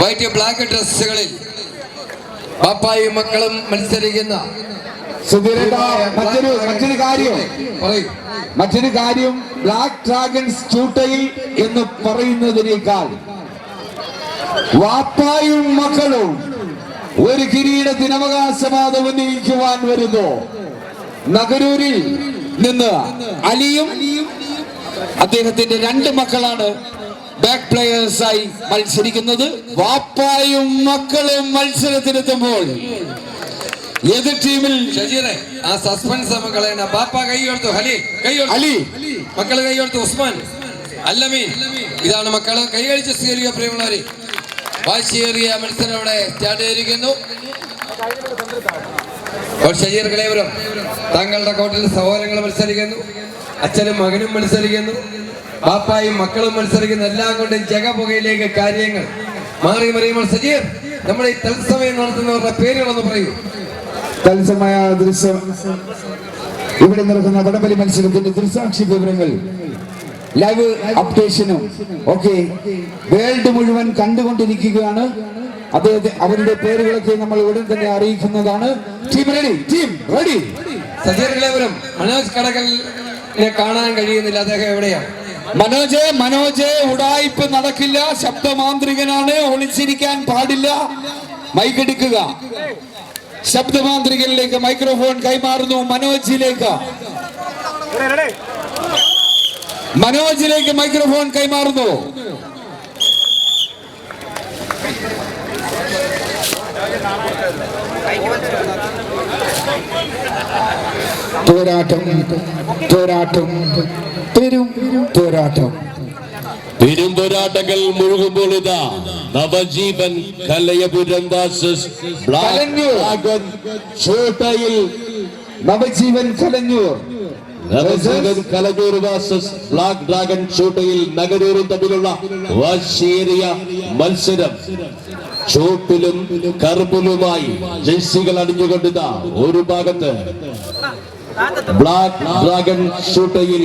White black ഡ്രസ്സുകളിൽ പാപ്പായും മക്കളും മത്സരിക്കുന്ന മറ്റൊരു മറ്റൊരു കാര്യം. പറയൂ. മറ്റൊരു കാര്യം ബ്ലാക്ക് ഡ്രാഗൺസ് ചൂട്ടയിൽ എന്ന് പറയുന്നതിനേക്കാൾ വാപ്പായും മക്കളും ഒരു കിരീടത്തിന് അവകാശവാദം ഉന്നയിക്കുവാൻ വരുന്നു. നഗരൂരിൽ നിന്ന് അലിയും അദ്ദേഹത്തിന്റെ രണ്ട് മക്കളാണ് ബാക്ക് പ്ലെയേഴ്സായി മത്സരിക്കുന്നത് വാപ്പായും മക്കളും മത്സരത്തിനെത്തുമ്പോൾ എതിർ ടീമിൽ? ഷജീറെ ആ സസ്പെൻസ് കളയണ്ട. ബാപ്പ കൈ കൊടുത്തു ഹലി കൈ അലി മക്കൾ കൈ കൊടുത്തു ഉസ്മാൻ. അല്ലമീൻ. ഇതാണ് മക്കൾ കൈ കഴിച്ച് സ്വീകരിക്കുക പ്രിയമുള്ളവരെ. വാശിയേറിയ മത്സരം ഇവിടെ സ്റ്റാർട്ട് ചെയ്തിരിക്കുന്നു. ഷജീർ കളേവരും താങ്കളുടെ കോട്ടിൽ സഹോദരങ്ങൾ മത്സരിക്കുന്നു. അച്ഛനും മകനും മത്സരിക്കുന്നു. പാപ്പായും മക്കളും മത്സരിക്കുന്നു. എല്ലാം കൊണ്ടും ജഗപുകയിലേക്ക് കാര്യങ്ങൾ മാറി മറിയുമ്പോൾ സജീർ നമ്മുടെ ഈ തത്സമയം നടത്തുന്നവരുടെ പേരുകളൊന്ന് പറയൂ. തത്സമയ ദൃശ്യം. ഇവിടെ നടക്കുന്ന വടംവലി മത്സരത്തിന്റെ ദൃസാക്ഷി വിവരങ്ങൾ. ലൈവ് അപ്ഡേഷനും ഒക്കെ വേൾഡ് മുഴുവൻ കണ്ടുകൊണ്ടിരിക്കുകയാണ്. അദ്ദേഹത്തെ അവരുടെ പേരുകളൊക്കെ നമ്മൾ ഉടൻ തന്നെ അറിയിക്കുന്നതാണ്. Team ready team ready Sajeer കളേവരും Manoj കടകലിനെ കാണാൻ കഴിയുന്നില്ല. അദ്ദേഹം എവിടെയാണ്? മനോജ് മനോജ് ഉടായിപ്പ് നടക്കില്ല. ശബ്ദമാന്ത്രികനാണ്. ഒളിച്ചിരിക്കാൻ പാടില്ല. മൈക്കെടുക്കുക ശബ്ദമാന്ത്രികനിലേക്ക് മൈക്രോഫോൺ കൈമാറുന്നു. മനോജിലേക്ക്. മനോജിലേക്ക് മൈക്രോഫോൺ കൈമാറുന്നു. പോരാട്ടം പോരാട്ടം. പെരും പോരാട്ടം. പെരുമ്പൊരാട്ടങ്ങൾ മുഴുകുമ്പോൾ ഇതാ Navajeevan Kalayapuram versus black Kalanjoor. Navajeevan Kalanjoor. Navajeevan Kalanjoor black dragon ചോട്ടയിൽ നഗരൂരും തമ്മിലുള്ള വാശിയേറിയ മത്സരം. ചോട്ടിലും കറുപ്പിലുമായി ജേഴ്സികൾ അണിഞ്ഞുകൊണ്ടിതാ ഒരു ഭാഗത്ത് ബ്ലാക്ക് ഡ്രാഗൺ ഷൂട്ടയിൽ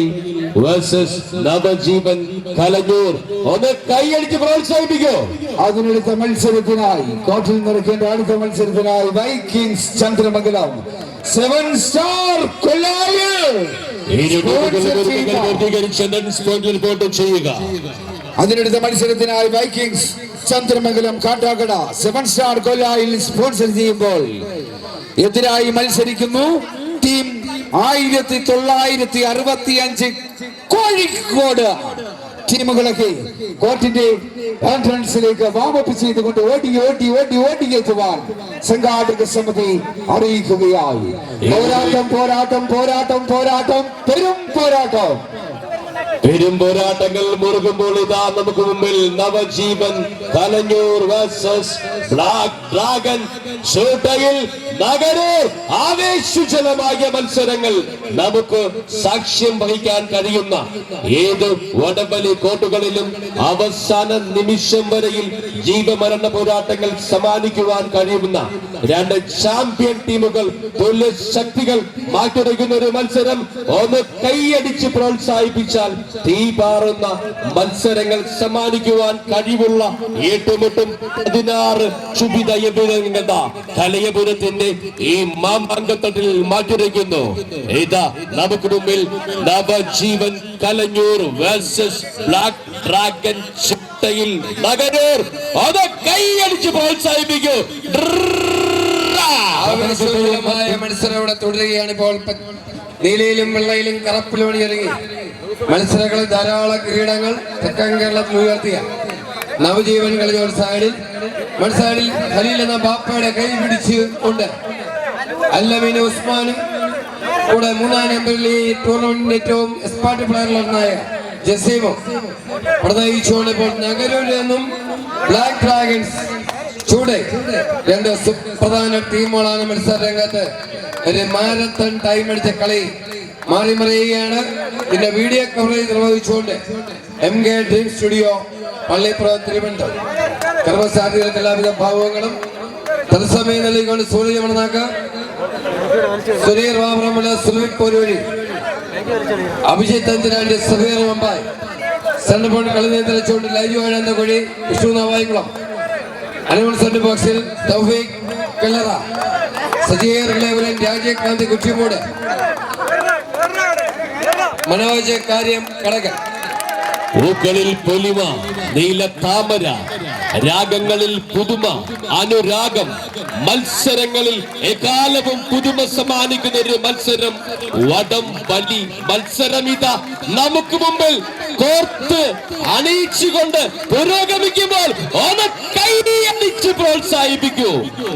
വേഴ്സസ് നവജീവൻ കലഞ്ഞൂർ ഒന്ന് കൈയടിച്ച് പ്രോത്സാഹിപ്പിക്കോ. അതിനടുത്ത മത്സരത്തിനായി കോട്ടിൽ നിറയ്ക്കേണ്ട അടുത്ത മത്സരത്തിനായി വൈക്കിങ്സ് ചന്ദ്രമംഗലം. സെവൻ സ്റ്റാർ കൊല്ലായിൽ അതിനടുത്ത മത്സരത്തിനായി Vikings Chandramangalam Kattakada seven star കൊല്ലായിൽ sponsor ചെയ്യുമ്പോൾ എതിരായി മത്സരിക്കുന്നു ടീം ആയിരത്തി തൊള്ളായിരത്തി അറുപത്തി അഞ്ച് കോഴിക്കോട്. ടീമുകളൊക്കെ കോർട്ടിന്റെ എൻട്രൻസിലേക്ക് വാമപ്പ് ചെയ്തുകൊണ്ട് ഓടി ഓടി ഓടി ഓടി എത്തുവാൻ സംഘാടക സമിതി അറിയിക്കുകയായി. പോരാട്ടം പോരാട്ടം പോരാട്ടം പോരാട്ടം പെരും പോരാട്ടം. പെരും പോരാട്ടങ്ങൾ മുറുകുമ്പോൾ ഇതാ നമുക്ക് മുമ്പിൽ Navajeevan Thalanjoor versus black dragon ഷൂട്ടയിൽ Nagaroor ആവേശജലമായ മത്സരങ്ങൾ നമുക്ക് സാക്ഷ്യം വഹിക്കാൻ കഴിയുന്ന ഏത് വടംവലി കോട്ടുകളിലും അവസാന നിമിഷം വരെയിൽ ജീവമരണ പോരാട്ടങ്ങൾ സമ്മാനിക്കുവാൻ കഴിയുന്ന രണ്ട് ചാമ്പ്യൻ ടീമുകൾ തുല്യ ശക്തികൾ മാറ്റുരയ്ക്കുന്ന ഒരു മത്സരം. ഒന്ന് കൈയടിച്ച് പ്രോത്സാഹിപ്പിച്ചാൽ തീ പാറുന്ന മത്സരങ്ങൾ സമ്മാനിക്കുവാൻ കഴിവുള്ള ഏറ്റുമുട്ടും പതിനാറ് ക്ഷുഭിതയപുരങ്ങത കലയപുരത്തിന്റെ ഈ മാമാങ്കത്തട്ടിൽ മാറ്റിരിക്കുന്നു ഇതാ നമുക്ക് മുമ്പിൽ Navajeevan Kalanjoor versus black dragon ചിട്ടയിൽ Nagaroor. അത് കൈയടിച്ച് പ്രോത്സാഹിപ്പിക്കൂ. മത്സരം ഇവിടെ തുടരുകയാണ് ഇപ്പോൾ. നീലയിലും വെള്ളയിലും കറപ്പിലും ഇറങ്ങി മത്സരങ്ങളിൽ ധാരാളം കിരീടങ്ങൾ തെക്കൻ കേരളത്തിൽ ഉയർത്തിയ നവജീവൻ കളി മത്സരത്തിൽ ഖലീൽ എന്ന ബാപ്പയുടെ കൈ പിടിച്ച് ഉണ്ട്. അല്ലമീൻ ഉസ്മാനും കൂടെ മൂന്നാം നമ്പറിൽ ഈ ടൂർണമെന്റിന്റെ ഏറ്റവും എക്സ്പാർട്ട് പ്ലെയറിലൊന്നായ ജസീമോ പ്രതയിച്ചുകൊണ്ട് ഇപ്പോൾ നഗരൂരിൽ നിന്നും ബ്ലാക്ക് ഡ്രാഗൺസ് ചൂടെ രണ്ട് സുപ്രധാന ടീമുകളാണ് മത്സര രംഗത്ത്. ഒരു മാരത്തൺ ടൈം അടിച്ച കളി മാറി മറിയുകയാണ്. ഇതിന്റെ video coverage നിർവഹിച്ചുകൊണ്ട് M K dream studio Pallippuram Thiruvananthapuram. കർമ്മസാധ്യതകൾക്ക് എല്ലാവിധ ഭാവങ്ങളും തത്സമയം നൽകിക്കൊണ്ട് സൂര്യ മണനാക്ക. സുനീർ വാബ്രമല സുൽവിക് പോരുവഴി. അഭിജിത്ത് അഞ്ചിനാണ്ട് സഫീർ മുംബൈ സെന്റർ ബോർഡ് കളി നിയന്ത്രിച്ചുകൊണ്ട് ലൈജു ആഴന്ന കുഴി വിഷ്ണു നവായിക്കുളം. അനുമൺ സെന്റർ ബോക്സിൽ തൗഫീഖ് കല്ലറ. സജീർ ലേവലൻ രാജീവ്കാന്തി കുറ്റിമൂട്. മനോജ് കാര്യം കടകൻ. പൂക്കളിൽ പൊലിമ നീല താമര രാഗങ്ങളിൽ പുതുമ അനുരാഗം മത്സരങ്ങളിൽ എക്കാലവും പുതുമ സമ്മാനിക്കുന്ന ഒരു മത്സരം വടം വലി മത്സരം ഇതാ നമുക്ക് മുമ്പിൽ കോർത്ത് അണിയിച്ചുകൊണ്ട് പുരോഗമിക്കുമ്പോൾ പ്രോത്സാഹിപ്പിക്കൂ.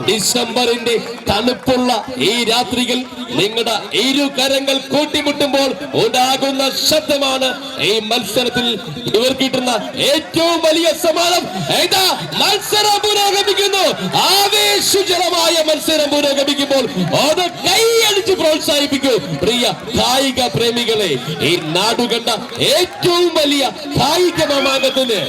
ഡിസംബറിന്റെ തണുപ്പുള്ള ഈ രാത്രിയിൽ നിങ്ങളുടെ ഇരു കരങ്ങൾ കൂട്ടിമുട്ടുമ്പോൾ ഉണ്ടാകുന്ന ശബ്ദമാണ് ഈ മത്സരത്തിൽ ഇവർ കിട്ടുന്ന ഏറ്റവും വലിയ സമ്മാനം ഏതാ? മത്സരം പുരോഗമിക്കുന്നു. ആവേശജലമായ മത്സരം പുരോഗമിക്കുമ്പോൾ അത് കൈയടിച്ച് പ്രോത്സാഹിപ്പിക്കൂ. പ്രിയ കായിക പ്രേമികളെ ഈ നാടുകണ്ട ഏറ്റവും വലിയ കായിക മാമാങ്കത്തിന്